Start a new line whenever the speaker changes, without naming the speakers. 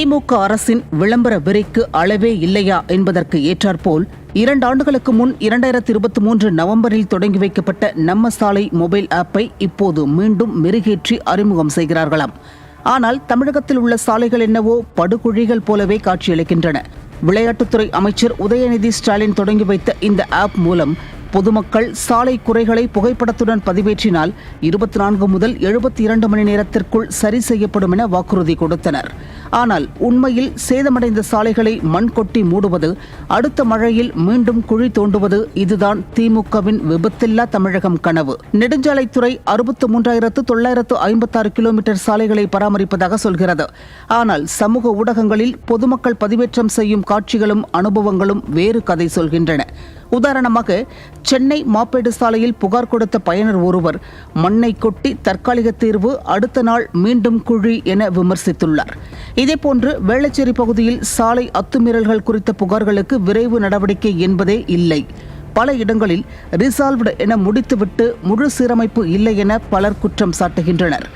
திமுக அரசின் விளம்பர வெறிக்கு அளவே இல்லையா என்பதற்கு ஏற்றாற்போல் இரண்டு ஆண்டுகளுக்கு முன் இரண்டாயிரத்தி இருபத்தி மூன்று நவம்பரில் தொடங்கி வைக்கப்பட்ட நம்ம சாலை மொபைல் ஆப்பை இப்போது மீண்டும் மெருகேற்றி அறிமுகம் செய்கிறார்களாம். ஆனால் தமிழகத்தில் உள்ள சாலைகள் என்னவோ படுகுழிகள் போலவே காட்சியளிக்கின்றன. விளையாட்டுத்துறை அமைச்சர் உதயநிதி ஸ்டாலின் தொடங்கி வைத்த இந்த ஆப் மூலம் பொதுமக்கள் சாலை குறைகளை புகைப்படத்துடன் பதிவேற்றினால் இருபத்தி நான்கு முதல் எழுபத்தி இரண்டு மணி நேரத்திற்குள் சரி செய்யப்படும் என வாக்குறுதி கொடுத்தனர். ஆனால் உண்மையில் சேதமடைந்த சாலைகளை மண் கொட்டி மூடுவது அடுத்த மழையில் மீண்டும் குழி தோண்டுவது இதுதான் திமுகவின் விபத்தில்லா தமிழகம் கனவு. நெடுஞ்சாலைத்துறை அறுபத்து மூன்றாயிரத்து தொள்ளாயிரத்து ஐம்பத்தாறு கிலோமீட்டர் சாலைகளை பராமரிப்பதாக சொல்கிறது. ஆனால் சமூக ஊடகங்களில் பொதுமக்கள் பதிவேற்றம் செய்யும் காட்சிகளும் அனுபவங்களும் வேறு கதை சொல்கின்றன. உதாரணமாக சென்னை மாப்பேடு சாலையில் புகார் கொடுத்த பயனர் ஒருவர் மண்ணை கொட்டி தற்காலிக தீர்வு அடுத்த நாள் மீண்டும் குழி என விமர்சித்துள்ளார். இதேபோன்று வேளச்சேரி பகுதியில் சாலை அத்துமீறல்கள் குறித்த புகார்களுக்கு விரைவு நடவடிக்கை என்பதே இல்லை. பல இடங்களில் ரிசால்வ்டு என முடித்துவிட்டு முழு சீரமைப்பு இல்லை என பலர் குற்றம் சாட்டுகின்றனர்.